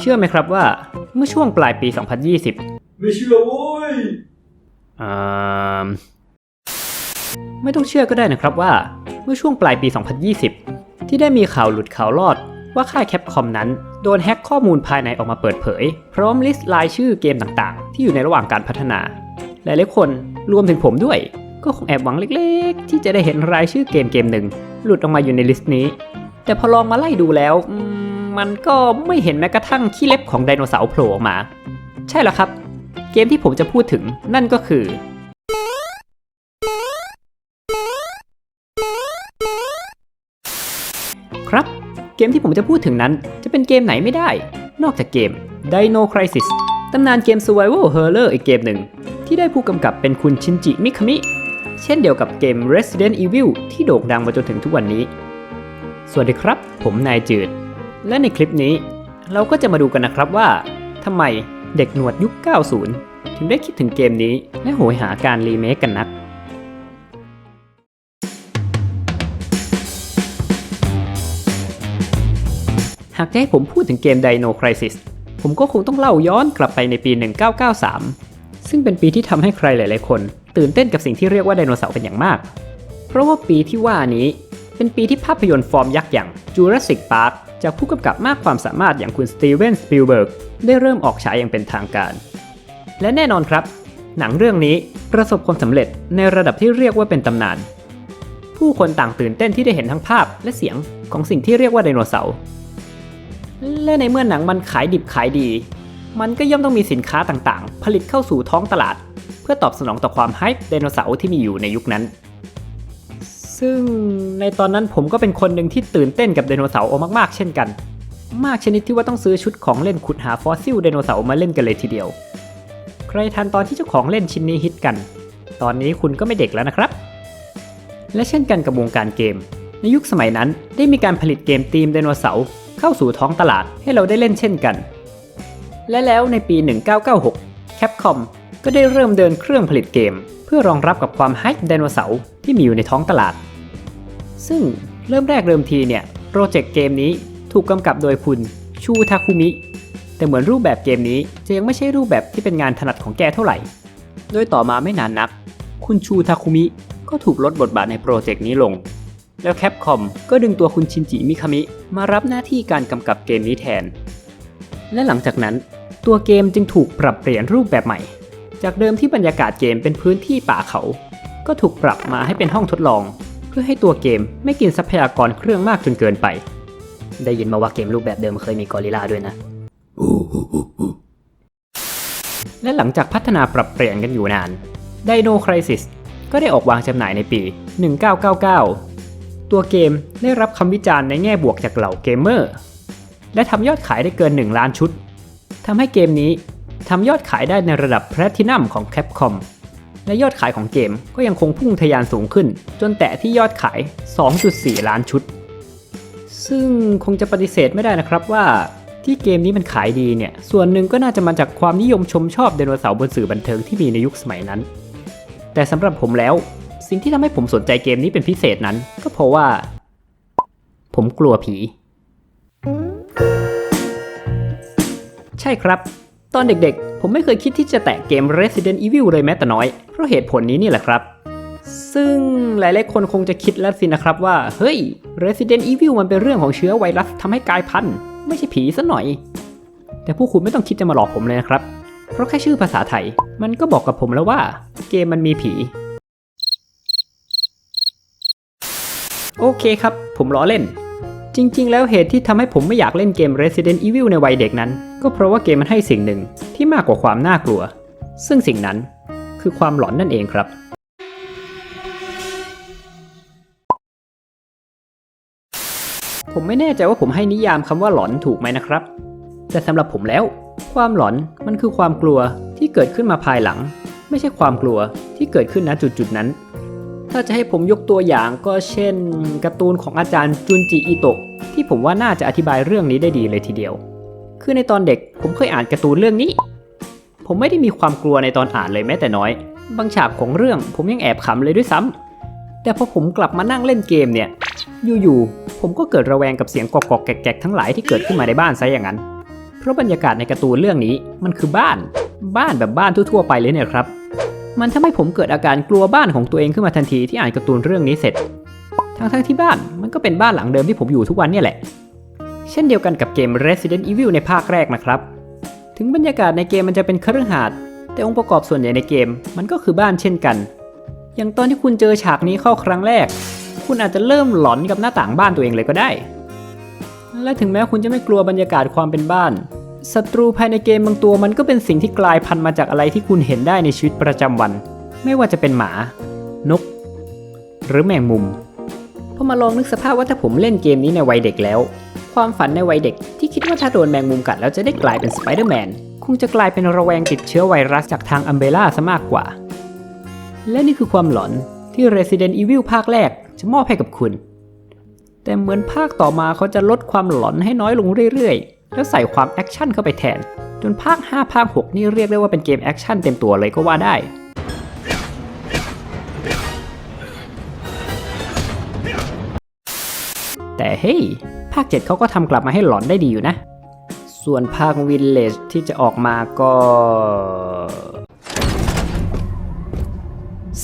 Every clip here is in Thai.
เชื่อไหมครับว่าเมื่อช่วงปลายปี 2020 ไม่เชื่อโว้ยอ่าไม่ต้องเชื่อก็ได้นะครับว่าเมื่อช่วงปลายปี 2020 ที่ได้มีข่าวหลุดข่าวรอดว่าค่ายแคปคอมนั้นโดนแฮ็กข้อมูลภายในออกมาเปิดเผย พร้อมลิสต์รายชื่อเกมต่างๆ ที่อยู่ในระหว่างการพัฒนา หลายๆคนรวมถึงผมด้วย ก็คงแอบหวังเล็ก ๆ ที่จะได้เห็นรายชื่อเกมเกมหนึ่งหลุดออกมาอยู่ในลิสต์นี้ แต่พอลองมาไล่ดูแล้วอื มันก็ไม่เห็นแม้กระทั่งขี้เล็บของไดโนเสาร์โผล่ออกมา ใช่แล้วครับ เกมที่ผมจะพูดถึงนั่นก็คือ ครับ เกมที่ผมจะพูดถึงนั้นจะเป็นเกมไหนไม่ได้ นอกจากเกม Dino Crisis ตำนานเกม Survival Horror อีกเกมหนึ่ง ที่ได้ผู้กำกับเป็นคุณชินจิ มิคามิ เช่นเดียวกับเกม Resident Evil ที่โด่งดังมาจนถึงทุกวันนี้ สวัสดีครับ ผมนายจืด และในคลิปนี้เราก็จะมาดูกันนะครับว่าทำไมเด็กหนวดยุค 90 ถึงได้คิดถึงเกมนี้ และโหยหาการรีเมคกันนัก หากจะให้ผมพูดถึงเกม Dino Crisis ผมก็คงต้องเล่าย้อนกลับไปในปี 1993 ซึ่งเป็นปีที่ทำให้ใครหลาย ๆ คน ตื่นเต้นกับสิ่งที่เรียกว่าไดโนเสาร์เป็นอย่างมาก เพราะว่าปีที่ว่านี้เป็นปีที่ภาพยนตร์ฟอร์มยักษ์อย่าง Jurassic Park จากผู้กำกับมากความสามารถอย่างคุณสตีเวนสปิลเบิร์กได้เริ่มออกฉายอย่างเป็นทางการ และแน่นอนครับ หนังเรื่องนี้ประสบความสำเร็จในระดับที่เรียกว่าเป็นตำนาน ผู้คนต่างตื่นเต้นที่ได้เห็นทั้งภาพและเสียงของสิ่งที่เรียกว่าไดโนเสาร์และในเมื่อหนังมันขายดิบขายดี มันก็ย่อมต้องมีสินค้าต่างๆ ผลิตเข้าสู่ท้องตลาด เพื่อตอบสนองต่อความไฮป์ไดโนเสาร์ที่มีอยู่ในยุคนั้น ซึ่งในตอนนั้นผมก็เป็นคนหนึ่งที่ตื่นเต้นกับไดโนเสาร์มากๆ เช่นกัน มากชนิดที่ว่าต้องซื้อชุดของเล่นขุดหาฟอสซิลไดโนเสาร์มาเล่นกันเลยทีเดียว ใครทันตอนที่เจ้าของเล่นชิ้นนี้ฮิตกัน ตอนนี้คุณก็ไม่เด็กแล้วนะครับ และเช่นกันกับวงการเกม ในยุคสมัยนั้นได้มีการผลิตเกมธีมไดโนเสาร์เข้าสู่ท้องตลาดให้เราได้เล่นเช่นกัน และแล้วในปี 1996 Capcom ก็ได้เริ่มเดินเครื่องผลิตเกม เพื่อรองรับกับความไฮป์ไดโนเสาร์ที่มีอยู่ในท้องตลาด ซึ่งเริ่มแรกเริ่มทีเนี่ยโปรเจกต์เกมนี้ถูกกำกับโดยคุณชูทาคุมิ แต่เหมือนรูปแบบเกมนี้จะยังไม่ใช่รูปแบบที่เป็นงานถนัดของแกเท่าไหร่ โดยต่อมาไม่นานนัก คุณชูทาคุมิก็ถูกลดบทบาทในโปรเจกต์นี้ลง แล้วแคปคอมก็ดึงตัวคุณชินจิมิคามิ มารับหน้าที่การกำกับเกมนี้แทน และหลังจากนั้น ตัวเกมจึงถูกปรับเปลี่ยนรูปแบบใหม่ จากเดิมที่บรรยากาศเกมเป็นพื้นที่ป่าเขา ก็ถูกปรับมาให้เป็นห้องทดลอง เพื่อให้ตัวเกมไม่กินทรัพยากรเครื่องมากจนเกินไป ได้ยินมาว่าเกมรูปแบบเดิมเคยมีกอริลลาด้วยนะ และหลังจากพัฒนาปรับเปลี่ยนกันอยู่นาน Dino Crisis ก็ได้ออกวางจำหน่ายในปี 1999 ตัวเกมได้รับคำวิจารณ์ในแง่บวกจากเหล่าเกมเมอร์ และทำยอดขายได้เกิน 1 ล้านชุด ทำให้เกมนี้ทำยอดขายได้ในระดับแพลทินัมของ Capcom และยอดขายของเกมก็ยังคงพุ่งทะยานสูงขึ้น จนแตะที่ยอดขาย 2.4 ล้านชุด ซึ่งคงจะปฏิเสธไม่ได้นะครับว่าที่เกมนี้มันขายดีเนี่ย ส่วนหนึ่งก็น่าจะมาจากความนิยมชมชอบไดโนเสาร์บนสื่อบันเทิงที่มีในยุคสมัยนั้น แต่สำหรับผมแล้ว สิ่งที่ทำให้ผมสนใจเกมนี้เป็นพิเศษนั้น ก็เพราะว่า ผมกลัวผี ใช่ครับ ตอนเด็กๆ ผมไม่เคยคิดที่จะแตะเกม Resident Evil เลยแม้แต่น้อย เพราะเหตุผลนี้นี่แหละครับ ซึ่งหลายๆคนคงจะคิดแล้วสินะครับว่า เฮ้ย Resident Evil มันเป็นเรื่องของเชื้อไวรัสทำให้กลายพันธุ์ ไม่ใช่ผีซะหน่อย แต่พวกคุณไม่ต้องคิดจะมาหลอกผมเลยนะครับ เพราะแค่ชื่อภาษาไทย มันก็บอกกับผมแล้วว่า เกมมันมีผี โอเคครับ ผมล้อเล่น จริง ๆ แล้วเหตุที่ทำให้ผมไม่อยากเล่นเกม Resident Evil ในวัยเด็กนั้น ก็เพราะว่าเกมมันให้สิ่งหนึ่งที่มากกว่าความน่ากลัว ซึ่งสิ่งนั้นคือความหลอนนั่นเองครับ ผมไม่แน่ใจว่าผมให้นิยามคำว่าหลอนถูกไหมนะครับ แต่สำหรับผมแล้ว ความหลอนมันคือความกลัวที่เกิดขึ้นมาภายหลัง ไม่ใช่ความกลัวที่เกิดขึ้นณจุดๆนั้น ถ้าจะให้ผมยกตัวอย่างก็เช่นการ์ตูนของอาจารย์จุนจิอิโตะที่ผมว่าน่าจะอธิบายเรื่องนี้ได้ดีเลยทีเดียว คือในตอนเด็กผมเคยอ่านการ์ตูนเรื่องนี้ ผมไม่ได้มีความกลัวในตอนอ่านเลยแม้แต่น้อย บางฉากของเรื่องผมยังแอบขำเลยด้วยซ้ำแต่พอผมกลับมานั่งเล่นเกมเนี่ย อยู่ๆ ผมก็เกิดระแวงกับเสียงกอกๆแกกๆทั้งหลายที่เกิดขึ้นมาในบ้านซะอย่างนั้น เพราะบรรยากาศในการ์ตูนเรื่องนี้มันคือบ้าน บ้านแบบบ้านทั่วๆไปเลยเนี่ยครับ มันทำให้ผมเกิดอาการกลัวบ้านของตัวเองขึ้นมาทันทีที่อ่านการ์ตูนเรื่องนี้เสร็จ ทั้งๆที่บ้านมันก็เป็นบ้านหลังเดิมที่ผมอยู่ทุกวันเนี่ยแหละ เช่นเดียวกันกับเกม Resident Evil ในภาคแรกนะครับ ถึงบรรยากาศในเกมมันจะเป็นเคฤหาสน์แต่องค์ประกอบส่วนใหญ่ในเกมมันก็คือบ้านเช่นกัน อย่างตอนที่คุณเจอฉากนี้เข้าครั้งแรก คุณอาจจะเริ่มหลอนกับหน้าต่างบ้านตัวเองเลยก็ได้ และถึงแม้คุณจะไม่กลัวบรรยากาศความเป็นบ้านศัตรูภายในเกมบางตัวมันก็เป็นสิ่งที่กลายพันธุ์มาจากอะไรที่คุณเห็นได้ในชีวิตประจำวัน ไม่ว่าจะเป็นหมา นก หรือแมงมุมพอมาลองนึกสภาพว่าถ้าผมเล่นเกมนี้ในวัยเด็กแล้ว ความฝันในวัยเด็กที่คิดว่าถ้าโดนแมงมุมกัดแล้วจะได้กลายเป็นสไปเดอร์แมนคงจะกลายเป็นระแวงติดเชื้อไวรัสจากทางอัมเบล่าซะมากกว่า และนี่คือความหลอนที่ Resident Evil ภาคแรกจะมอบให้กับคุณ แต่เหมือนภาคต่อมาเขาจะลดความหลอนให้น้อยลงเรื่อยๆ แล้วใส่ความแอคชั่นเข้าไปแทน จนภาค 5 ภาค 6 นี่เรียกได้ว่าเป็นเกมแอคชั่นเต็มตัวเลยก็ว่าได้แต่เฮ้ย ภาค 7เขาก็ทำกลับมาให้หลอนได้ดีอยู่นะ ส่วนภาค Village ที่จะออกมาก็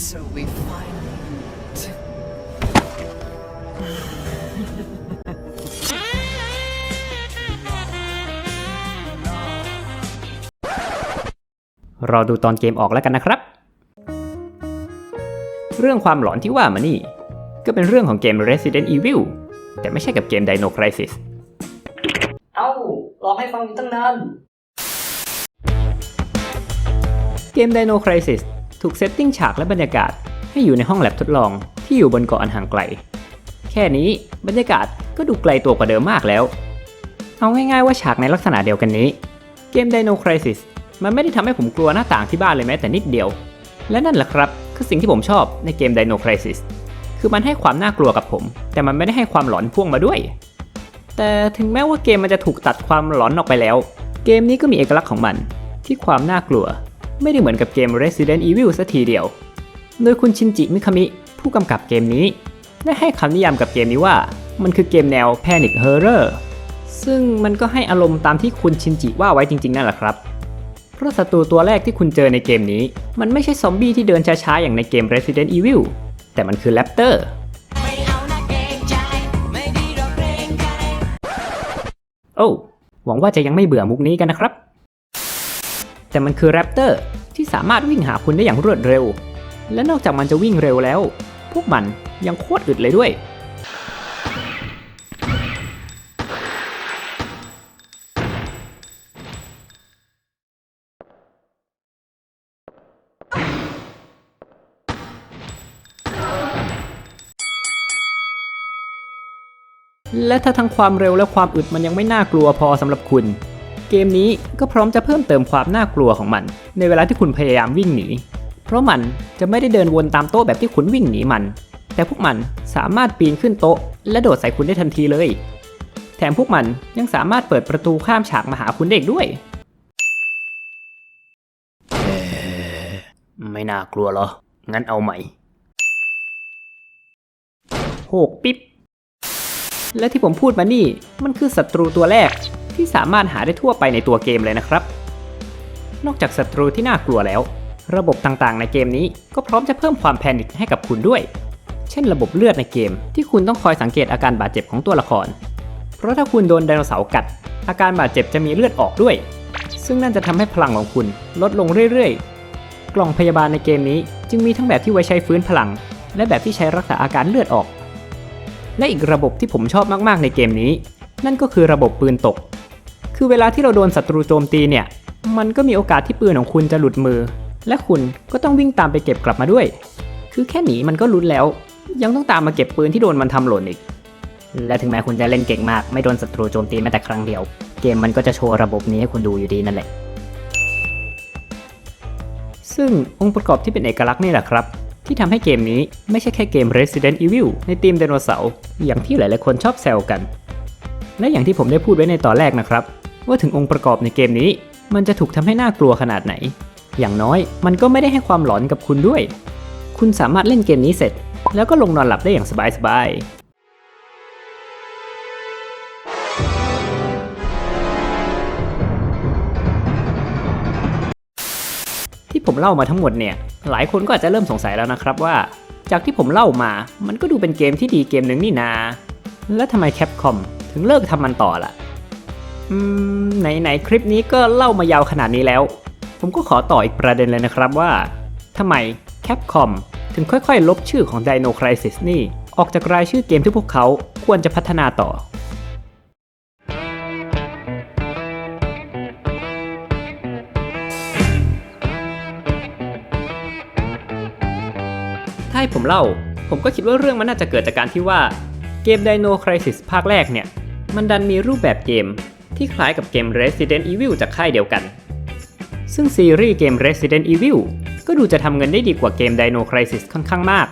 So we finally meet. รอดูตอนเกมออกแล้วกันนะครับ เรื่องความหลอนที่ว่ามานี่ ก็เป็นเรื่องของเกม Resident Evil แต่ไม่ใช่กับเกม Dino Crisis เอ้าร้องให้ฟังอยู่ตั้งนาน เกม Dino Crisis ถูกเซตติ้งฉากและบรรยากาศให้อยู่ในห้องแลบทดลองที่อยู่บนเกาะอันห่างไกล แค่นี้บรรยากาศก็ดูไกลตัวกว่าเดิมมากแล้ว เอาง่ายๆว่าฉากในลักษณะเดียวกันนี้ เกม Dino Crisis มันไม่ได้ทำให้ผมกลัวหน้าต่างที่บ้านเลยแม้แต่นิดเดียว และนั่นแหละครับ คือสิ่งที่ผมชอบในเกม Dino Crisis คือมันให้ความน่ากลัวกับผม แต่มันไม่ได้ให้ความหลอนพ่วงมาด้วย แต่ถึงแม้ว่าเกมมันจะถูกตัดความหลอนออกไปแล้ว เกมนี้ก็มีเอกลักษณ์ของมัน ที่ความน่ากลัว ไม่ได้เหมือนกับเกม Resident Evil สัทีเดียว โดยคุณชินจิมิคามิ ผู้กำกับเกมนี้ ได้ให้คำนิยามกับเกมนี้ว่า มันคือเกมแนว Panic Horror ซึ่งมันก็ให้อารมณ์ตามที่คุณชินจิว่าไว้จริง ๆ นั่นแหละครับเพราะศัตรูตัวแรกที่คุณเจอในเกมนี้ มันไม่ใช่ซอมบี้ที่เดินช้าๆ อย่างในเกม Resident Evil แต่มันคือแรปเตอร์โอ้หวังว่าจะยังไม่เบื่อมุกนี้กันนะครับ แต่มันคือแรปเตอร์ที่สามารถวิ่งหาคุณได้อย่างรวดเร็ว และนอกจากมันจะวิ่งเร็วแล้ว พวกมันยังโคตรอึดเลยด้วย และถ้าทั้งความเร็วและความอึดมันยังไม่น่ากลัวพอสำหรับคุณ เกมนี้ก็พร้อมจะเพิ่มเติมความน่ากลัวของมัน ในเวลาที่คุณพยายามวิ่งหนี เพราะมันจะไม่ได้เดินวนตามโต๊ะแบบที่คุณวิ่งหนีมัน แต่พวกมันสามารถปีนขึ้นโต๊ะ และโดดใส่คุณได้ทันทีเลย แถมพวกมันยังสามารถเปิดประตูข้ามฉากมาหาคุณได้อีกด้วยไม่น่ากลัวหรอ งั้นเอาใหม่ โหกปิ๊บ และที่ผมพูดมานี่ มันคือศัตรูตัวแรกที่สามารถหาได้ทั่วไปในตัวเกมเลยนะครับ นอกจากศัตรูที่น่ากลัวแล้ว ระบบต่างๆ ในเกมนี้ก็พร้อมจะเพิ่มความแพนิคให้กับคุณด้วย เช่นระบบเลือดในเกม ที่คุณต้องคอยสังเกตอาการบาดเจ็บของตัวละคร เพราะถ้าคุณโดนไดโนเสาร์กัด อาการบาดเจ็บจะมีเลือดออกด้วย ซึ่งนั่นจะทำให้พลังของคุณลดลงเรื่อยๆ กล่องพยาบาลในเกมนี้ จึงมีทั้งแบบที่ไว้ใช้ฟื้นพลัง และแบบที่ใช้รักษาอาการเลือดออก และอีกระบบที่ผมชอบมากๆในเกมนี้ นั่นก็คือระบบปืนตก คือเวลาที่เราโดนศัตรูโจมตีเนี่ย มันก็มีโอกาสที่ปืนของคุณจะหลุดมือ และคุณก็ต้องวิ่งตามไปเก็บกลับมาด้วย คือแค่หนีมันก็ลุ้นแล้ว ยังต้องตามมาเก็บปืนที่โดนมันทำหล่นอีก และถึงแม้คุณจะเล่นเก่งมาก ไม่โดนศัตรูโจมตีแม้แต่ครั้งเดียว เกมมันก็จะโชว์ระบบนี้ให้คุณดูอยู่ดีนั่นแหละ ซึ่งองค์ประกอบที่เป็นเอกลักษณ์นี่แหละครับที่ทำให้เกมนี้ไม่ใช่แค่เกม Resident Evil ในทีมไดโนเสาร์ อย่างที่หลาย ๆ คนชอบแซวกัน และอย่างที่ผมได้พูดไว้ในตอนแรกนะครับ ว่าถึงองค์ประกอบในเกมนี้ มันจะถูกทำให้น่ากลัวขนาดไหน อย่างน้อยมันก็ไม่ได้ให้ความหลอนกับคุณด้วย คุณสามารถเล่นเกมนี้เสร็จ แล้วก็ลงนอนหลับได้อย่างสบายๆที่ผมเล่ามาทั้งหมดเนี่ย หลายคนก็อาจจะเริ่มสงสัยแล้วนะครับว่า จากที่ผมเล่ามา มันก็ดูเป็นเกมที่ดีเกมหนึ่งนี่นา แล้วทำไมแคปคอมถึงเลิกทำมันต่อล่ะ อืม ไหนๆคลิปนี้ก็เล่ามายาวขนาดนี้แล้ว ผมก็ขอต่ออีกประเด็นเลยนะครับว่าทำไมแคปคอมถึงค่อยๆ ลบชื่อของ Dino Crisis นี่ ออกจากรายชื่อเกมที่พวกเขาควรจะพัฒนาต่อ ให้ผมเล่า ผมก็คิดว่าเรื่องมันน่าจะเกิดจากการที่ว่าเกม Dino Crisis ภาคแรกเนี่ย มันดันมีรูปแบบเกมที่คล้ายกับเกม Resident Evil จากค่ายเดียวกัน ซึ่งซีรีส์เกม Resident Evil ก็ดูจะทำเงินได้ดีกว่าเกม Dino Crisis ค่อนข้างมาก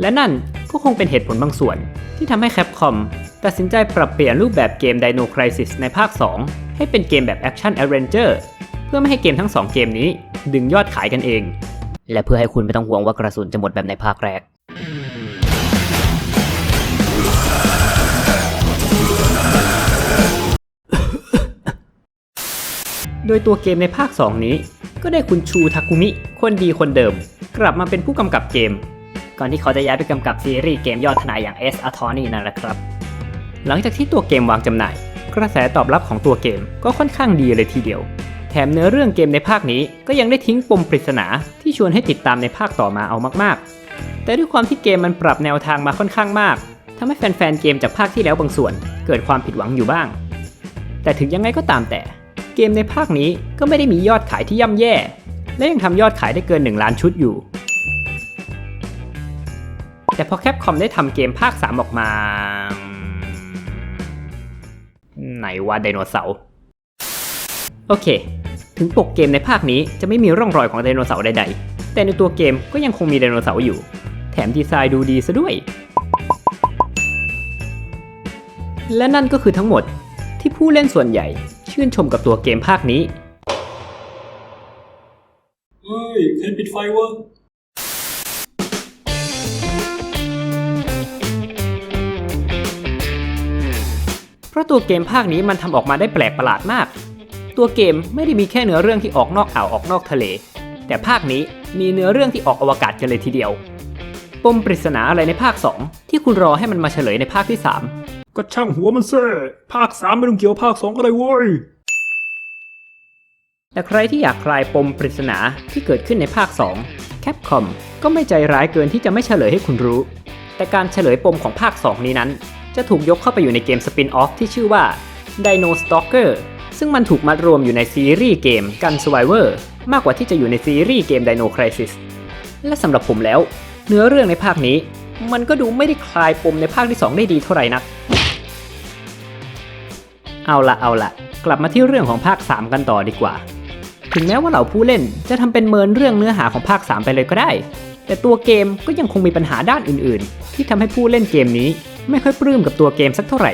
และนั่นก็คงเป็นเหตุผลบางส่วนที่ทำให้ Capcom ตัดสินใจปรับเปลี่ยนรูปแบบเกม Dino Crisis ในภาค 2 ให้เป็นเกมแบบ Action Adventure เพื่อไม่ให้เกมทั้งสองเกมนี้ ดึงยอดขายกันเอง และเพื่อให้คุณไม่ต้องห่วงว่ากระสุนจะหมดแบบในภาคแรก โดยตัวเกมในภาค 2 นี้ ก็ได้คุณชูทาคุมิ คนดีคนเดิม กลับมาเป็นผู้กำกับเกม ก่อนที่เขาจะย้ายไปกำกับซีรีส์เกมยอดทนายอย่าง S Attorney นั่นแหละครับ หลังจากที่ตัวเกมวางจำหน่าย กระแสตอบรับของตัวเกมก็ค่อนข้างดีเลยทีเดียว แถมเนื้อเรื่องเกมในภาคนี้ก็ยังได้ทิ้งปมปริศนาที่ชวนให้ติดตามในภาคต่อมาเอามากๆ แต่ด้วยความที่เกมมันปรับแนวทางมาค่อนข้างมากทำให้แฟนๆเกมจากภาคที่แล้วบางส่วน เกิดความผิดหวังอยู่บ้าง แต่ถึงยังไงก็ตามแต่ เกมในภาคนี้ก็ไม่ได้มียอดขายที่ย่ำแย่ และยังทำยอดขายได้เกิน 1 ล้านชุดอยู่ แต่พอแคปคอมได้ทำเกมภาค 3 ออกมา ไหนว่าไดโนเสาร์โอเค ถึงปกเกมในภาคนี้จะไม่มีร่องรอยของไดโนเสาร์ใดๆ แต่ในตัวเกมก็ยังคงมีไดโนเสาร์อยู่ แถมดีไซน์ดูดีซะด้วย และนั่นก็คือทั้งหมดที่ผู้เล่นส่วนใหญ่ ชื่นชมกับตัวเกมภาคนี้ เฮ้ยใครปิดไฟวะ เพราะตัวเกมภาคนี้มันทำออกมาได้แปลกประหลาดมาก ตัวเกมไม่ได้มีแค่เนื้อเรื่องที่ออกนอกอ่าวออกนอกทะเล แต่ภาคนี้มีเนื้อเรื่องที่ออกอวกาศกันเลยทีเดียว ปมปริศนาอะไรในภาค 2 ที่คุณรอให้มันมาเฉลยในภาคที่ 3 ก็ช่างหัวมันเซ่ภาคสามไม่ต้องเกี่ยวภาคสองก็ได้เว้ยแต่ใครที่อยากคลายปมปริศนาที่เกิดขึ้นในภาค 2 Capcom ก็ไม่ใจร้ายเกินที่จะไม่เฉลยให้คุณรู้ แต่การเฉลยปมของภาค 2 นี้นั้น จะถูกยกเข้าไปอยู่ในเกมสปินออฟที่ชื่อว่า Dino Stalker ซึ่งมันถูกมัดรวมอยู่ในซีรีส์เกม Gun Survivor มากกว่าที่จะอยู่ในซีรีส์เกม Dino Crisis และสำหรับผมแล้ว เนื้อเรื่องในภาคนี้ มันก็ดูไม่ได้คลายปมในภาคที่ 2 ได้ดีเท่าไหร่นัก เอาละเอาละกลับมาที่เรื่องของภาค 3 กันต่อดีกว่า ถึงแม้ว่าเหล่าผู้เล่นจะทำเป็นเมินเรื่องเนื้อหาของภาค 3 ไปเลยก็ได้ แต่ตัวเกมก็ยังคงมีปัญหาด้านอื่น ๆ ที่ทำให้ผู้เล่นเกมนี้ไม่ค่อยปลื้มกับตัวเกมสักเท่าไหร่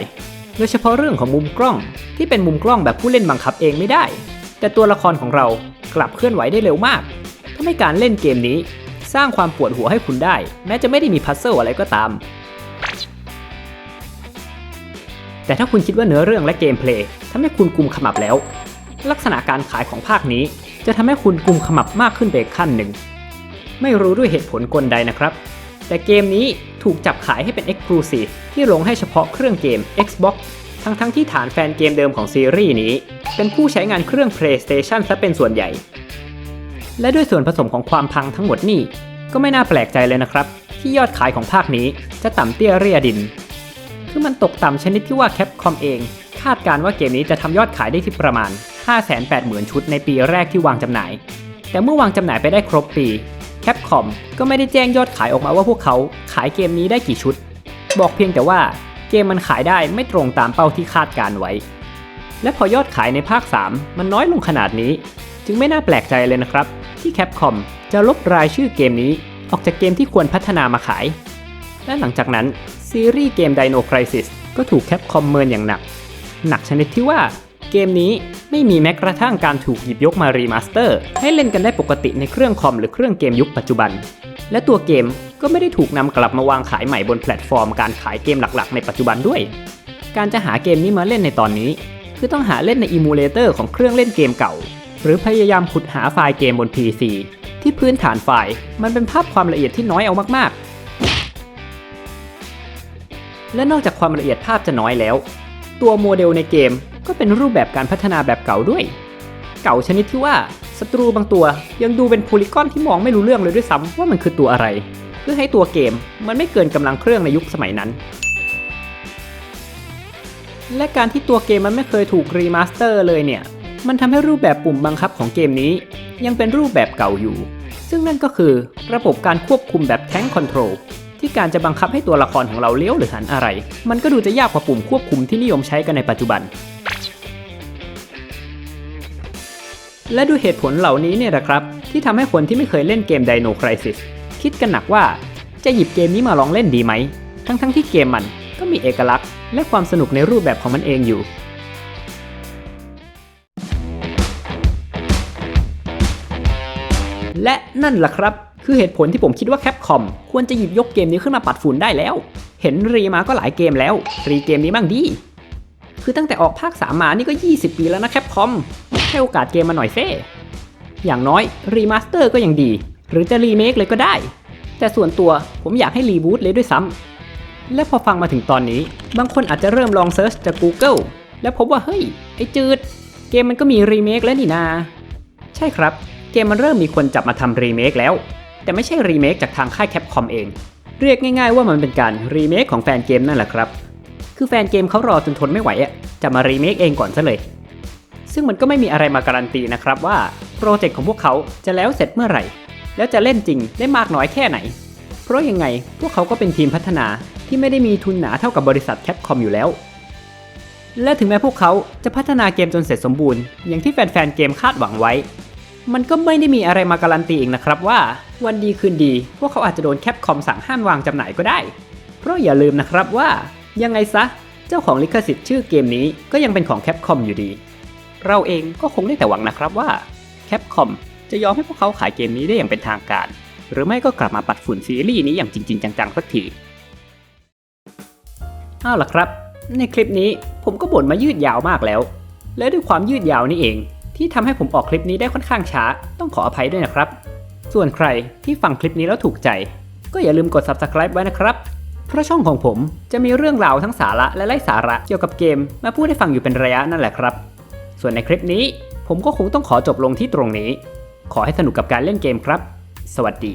โดยเฉพาะเรื่องของมุมกล้อง ที่เป็นมุมกล้องแบบผู้เล่นบังคับเองไม่ได้ แต่ตัวละครของเรากลับเคลื่อนไหวได้เร็วมากทำให้การเล่นเกมนี้ สร้างความปวดหัวให้คุณได้ แม้จะไม่ได้มีพัซเซิลอะไรก็ตาม แต่ถ้าคุณคิดว่าเนื้อเรื่องและเกมเพลย์ทำให้คุณกุมขมับแล้ว ลักษณะการขายของภาคนี้ จะทำให้คุณกุมขมับมากขึ้นไปอีกขั้นหนึ่ง ไม่รู้ด้วยเหตุผลกลใดนะครับ แต่เกมนี้ถูกจับขายให้เป็น Exclusive ที่ลงให้เฉพาะเครื่องเกม Xbox ทั้งๆทที่ฐานแฟนเกมเดิมของซีรีส์นี้ เป็นผู้ใช้งานเครื่อง PlayStation ซะเป็นส่วนใหญ่ และด้วยส่วนผสมของความพังทั้งหมดนี่ ก็ไม่น่าแปลกใจเลยนะครับ ที่ยอดขายของภาคนี้จะต่ำเตี้ยเรียดิน คือมันตกต่ำชนิดที่ว่า Capcom เอง คาดการว่าเกมนี้จะทำยอดขายได้ที่ประมาณ 580,000 ชุดในปีแรกที่วางจำหน่าย แต่เมื่อวางจำหน่ายไปได้ครบปี Capcom ก็ไม่ได้แจ้งยอดขายออกมาว่าพวกเขาขายเกมนี้ได้กี่ชุด บอกเพียงแต่ว่าเกมมันขายได้ไม่ตรงตามเป้าที่คาดการไว้ และพอยอดขายในภาค 3 มันน้อยลงขนาดนี้ จึงไม่น่าแปลกใจเลยนะครับ ที่ Capcom จะลบรายชื่อเกมนี้ออกจากเกมที่ควรพัฒนามาขาย และหลังจากนั้นซีรีส์เกม Dino Crisis ก็ถูก Capcom เมินอย่างหนัก หนักชนิดที่ว่าเกมนี้ ไม่มีแม้กระทั่งการถูกหยิบยกมารีมาสเตอร์ ให้เล่นกันได้ปกติในเครื่องคอมหรือเครื่องเกมยุคปัจจุบัน และตัวเกมก็ไม่ได้ถูกนำกลับมาวางขายใหม่บนแพลตฟอร์มการขายเกมหลักๆ ในปัจจุบันด้วย การจะหาเกมนี้มาเล่นในตอนนี้ คือต้องหาเล่นในอิมูเลเตอร์ของเครื่องเล่นเกมเก่า หรือพยายามขุดหาไฟล์เกมบน PC ที่พื้นฐานไฟล์มันเป็นภาพความละเอียดที่น้อยเอามากๆ และนอกจากความละเอียดภาพจะน้อยแล้ว ตัวโมเดลในเกม ก็เป็นรูปแบบการพัฒนาแบบเก่าด้วย เก่าชนิดที่ว่าศัตรูบางตัวยังดูเป็นโพลีกอนที่มองไม่รู้เรื่องเลยด้วยซ้ำว่ามันคือตัวอะไร เพื่อให้ตัวเกมมันไม่เกินกำลังเครื่องในยุคสมัยนั้น และการที่ตัวเกมมันไม่เคยถูกรีมาสเตอร์เลยเนี่ย มันทำให้รูปแบบปุ่มบังคับของเกมนี้ ยังเป็นรูปแบบเก่าอยู่ ซึ่งนั่นก็คือระบบการควบคุมแบบแท้งคอนโทรลที่การจะบังคับให้ตัวละครของเราเลี้ยวหรือหันอะไร มันก็ดูจะยากกว่าปุ่มควบคุมที่นิยมใช้กันในปัจจุบัน และด้วยเหตุผลเหล่านี้เนี่ยนะครับ ที่ทำให้คนที่ไม่เคยเล่นเกม Dino Crisis คิดกันหนักว่าจะหยิบเกมนี้มาลองเล่นดีไหม ทั้งๆที่เกมมันก็มีเอกลักษณ์ และความสนุกในรูปแบบของมันเองอยู่ และนั่นแหละครับ คือเหตุผลที่ผมคิดว่าแคปคอมควรจะหยิบยกเกมนี้ขึ้นมาปัดฝุ่นได้แล้ว เห็นรีมาก็หลายเกมแล้ว รีเกมนี้บ้างดี คือตั้งแต่ออกภาค 3 มานี่ก็ 20 ปีแล้วนะแคปคอม ให้โอกาสเกมมาหน่อยเซ่อย่างน้อยรีมาสเตอร์ก็ยังดี หรือจะรีเมคเลยก็ได้ แต่ส่วนตัวผมอยากให้รีบูตเลยด้วยซ้ำและพอฟังมาถึงตอนนี้ บางคนอาจจะเริ่มลองเซิร์ชจาก Google แล้วพบว่าเฮ้ย ไอจืด เกมมันก็มีรีเมคแล้วนี่นา ใช่ครับ เกมมันเริ่มมีคนจับมาทำรีเมคแล้ว แต่ไม่ใช่รีเมคจากทางค่ายแคปคอมเอง เรียกง่ายๆว่ามันเป็นการรีเมคของแฟนเกมนั่นแหละครับ คือแฟนเกมเขารอจนทนไม่ไหวอะจะมารีเมคเองก่อนซะเลย ซึ่งมันก็ไม่มีอะไรมาการันตีนะครับว่าโปรเจกต์ของพวกเขาจะแล้วเสร็จเมื่อไหร่ แล้วจะเล่นจริงได้มากน้อยแค่ไหน เพราะยังไงพวกเขาก็เป็นทีมพัฒนาที่ไม่ได้มีทุนหนาเท่ากับบริษัทแคปคอมอยู่แล้ว และถึงแม้พวกเขาจะพัฒนาเกมจนเสร็จสมบูรณ์ อย่างที่แฟนๆเกมคาดหวังไว้ มันก็ไม่ได้มีอะไรมาการันตีอีกนะครับว่า วันดีคืนดี พวกเขาอาจจะโดนแคปคอมสั่งห้ามวางจำหน่ายก็ได้ เพราะอย่าลืมนะครับว่ายังไงซะ เจ้าของลิขสิทธิ์ชื่อเกมนี้ก็ยังเป็นของแคปคอมอยู่ดี เราเองก็คงได้แต่หวังนะครับว่าแคปคอมจะยอมให้พวกเขาขายเกมนี้ได้อย่างเป็นทางการ หรือไม่ก็กลับมาปัดฝุ่นซีรีส์นี้อย่างจริง ๆ จังๆสักทีเอาล่ะครับ ในคลิปนี้ผมก็บ่นมายืดยาวมากแล้ว และด้วยความยืดยาวนี่เอง ที่ทำให้ผมออกคลิปนี้ได้ค่อนข้างช้า ต้องขออภัยด้วยนะครับ ส่วนใครที่ฟังคลิปนี้แล้วถูกใจ ก็อย่าลืมกด subscribe ไว้นะครับเพราะช่องของผมจะมีเรื่องราวทั้งสาระและไร้สาระเกี่ยวกับเกม มาพูดให้ฟังอยู่เป็นระยะนั่นแหละครับ ส่วนในคลิปนี้ ผมก็คงต้องขอจบลงที่ตรงนี้ ขอให้สนุกกับการเล่นเกมครับ สวัสดี